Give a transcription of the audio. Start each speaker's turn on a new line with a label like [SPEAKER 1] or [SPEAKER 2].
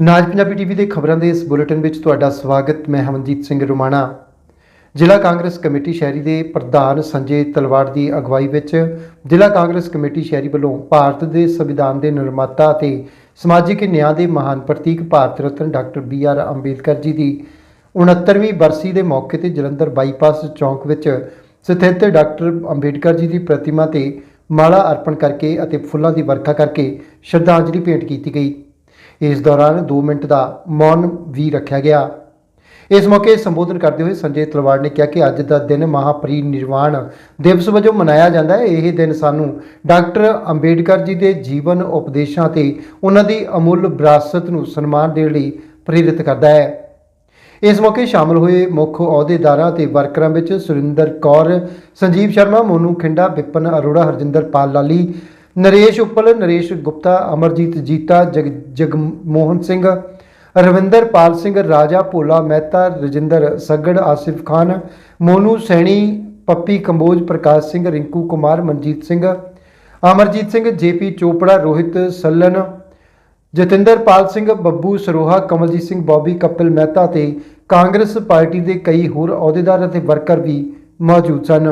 [SPEAKER 1] ਨਾਜ Punjabi TV ਦੇ ਖਬਰਾਂ ਦੇ ਇਸ ਬੁਲੇਟਿਨ ਵਿੱਚ ਤੁਹਾਡਾ ਸਵਾਗਤ। ਮੈਂ ਹਮਨਜੀਤ ਸਿੰਘ ਰੁਮਾਣਾ। ਜ਼ਿਲ੍ਹਾ ਕਾਂਗਰਸ ਕਮੇਟੀ ਸ਼ਹਿਰੀ ਦੇ ਪ੍ਰਧਾਨ ਸੰਜੇ ਤਲਵਾੜ ਦੀ ਅਗਵਾਈ ਵਿੱਚ ਜ਼ਿਲ੍ਹਾ ਕਾਂਗਰਸ ਕਮੇਟੀ ਸ਼ਹਿਰੀ ਵੱਲੋਂ ਭਾਰਤ ਦੇ ਸੰਵਿਧਾਨ ਦੇ ਨਿਰਮਾਤਾ ਅਤੇ ਸਮਾਜਿਕ ਨਿਆਂ ਦੇ ਮਹਾਨ ਪ੍ਰਤੀਕ Bharat Ratna doctor B R Ambedkar ji ਦੀ 69ਵੀਂ ਬਰਸੀ ਦੇ ਮੌਕੇ ਤੇ ਜਲੰਧਰ ਬਾਈਪਾਸ ਚੌਂਕ ਵਿੱਚ ਸਥਿਤ ਡਾਕਟਰ ਅੰਬੇਦਕਰ ਜੀ ਦੀ ਪ੍ਰਤਿਮਾ ਤੇ ਮਾਲਾ ਅਰਪਣ ਕਰਕੇ ਅਤੇ ਫੁੱਲਾਂ ਦੀ ਵਰਖਾ ਕਰਕੇ ਸ਼ਰਧਾਂਜਲੀ ਭੇਂਟ ਕੀਤੀ ਗਈ। ਇਸ ਦੌਰਾਨ 2 ਮਿੰਟ ਦਾ ਮੌਨ ਵੀ ਰੱਖਿਆ ਗਿਆ। ਇਸ ਮੌਕੇ ਸੰਬੋਧਨ ਕਰਦੇ ਹੋਏ ਸੰਜੇ ਤਲਵਾੜ ਨੇ ਕਿਹਾ ਕਿ ਅੱਜ ਦਾ ਦਿਨ ਮਹਾਪਰੀ ਨਿਰਵਾਣ ਦਿਵਸ ਵਜੋਂ ਮਨਾਇਆ ਜਾਂਦਾ ਹੈ। ਇਹ ਦਿਨ ਸਾਨੂੰ ਡਾਕਟਰ ਅੰਬੇਡਕਰ ਜੀ ਦੇ ਜੀਵਨ ਉਪਦੇਸ਼ਾਂ ਤੇ ਉਹਨਾਂ ਦੀ ਅਮੁੱਲ ਵਿਰਾਸਤ ਨੂੰ ਸਨਮਾਨ ਦੇਣ ਲਈ ਪ੍ਰੇਰਿਤ ਕਰਦਾ ਹੈ। ਇਸ ਮੌਕੇ ਸ਼ਾਮਲ ਹੋਏ ਮੁੱਖ ਅਹੁਦੇਦਾਰਾਂ ਤੇ ਵਰਕਰਾਂ ਵਿੱਚ ਸੁਰਿੰਦਰ ਕੌਰ, ਸੰਜੀਵ ਸ਼ਰਮਾ, ਮੋਨੂ ਖਿੰਡਾ ਵਿਪਨ ਅਰੋੜਾ, ਹਰਜਿੰਦਰ ਪਾਲ ਲਾਲੀ ਨਰੇਸ਼ ਉੱਪਲ, ਨਰੇਸ਼ ਗੁਪਤਾ, ਅਮਰਜੀਤ ਜੀਤਾ, ਜਗ, ਜਗਮੋਹਨ ਸਿੰਘ, ਰਵਿੰਦਰ ਪਾਲ ਸਿੰਘ, ਰਾਜਾ ਭੋਲਾ ਮਹਿਤਾ, ਰਜਿੰਦਰ ਸੱਗੜ, ਆਸਿਫ ਖਾਨ, ਮੋਨੂ ਸੈਣੀ, ਪੱਪੀ ਕੰਬੋਜ, ਪ੍ਰਕਾਸ਼ ਸਿੰਘ, ਰਿੰਕੂ ਕੁਮਾਰ, ਮਨਜੀਤ ਸਿੰਘ, ਅਮਰਜੀਤ ਸਿੰਘ, ਜੇਪੀ ਚੋਪੜਾ, ਰੋਹਿਤ ਸੱਲਨ ਜਤਿੰਦਰਪਾਲ ਸਿੰਘ, ਬੱਬੂ ਸਰੋਹਾ, ਕਮਲਜੀਤ ਸਿੰਘ, ਬੌਬੀ, ਕਪਿਲ ਮਹਿਤਾ ਤੇ ਕਾਂਗਰਸ ਪਾਰਟੀ ਦੇ ਕਈ ਹੋਰ ਅਹੁਦੇਦਾਰ ਅਤੇ ਵਰਕਰ ਵੀ ਮੌਜੂਦ ਸਨ।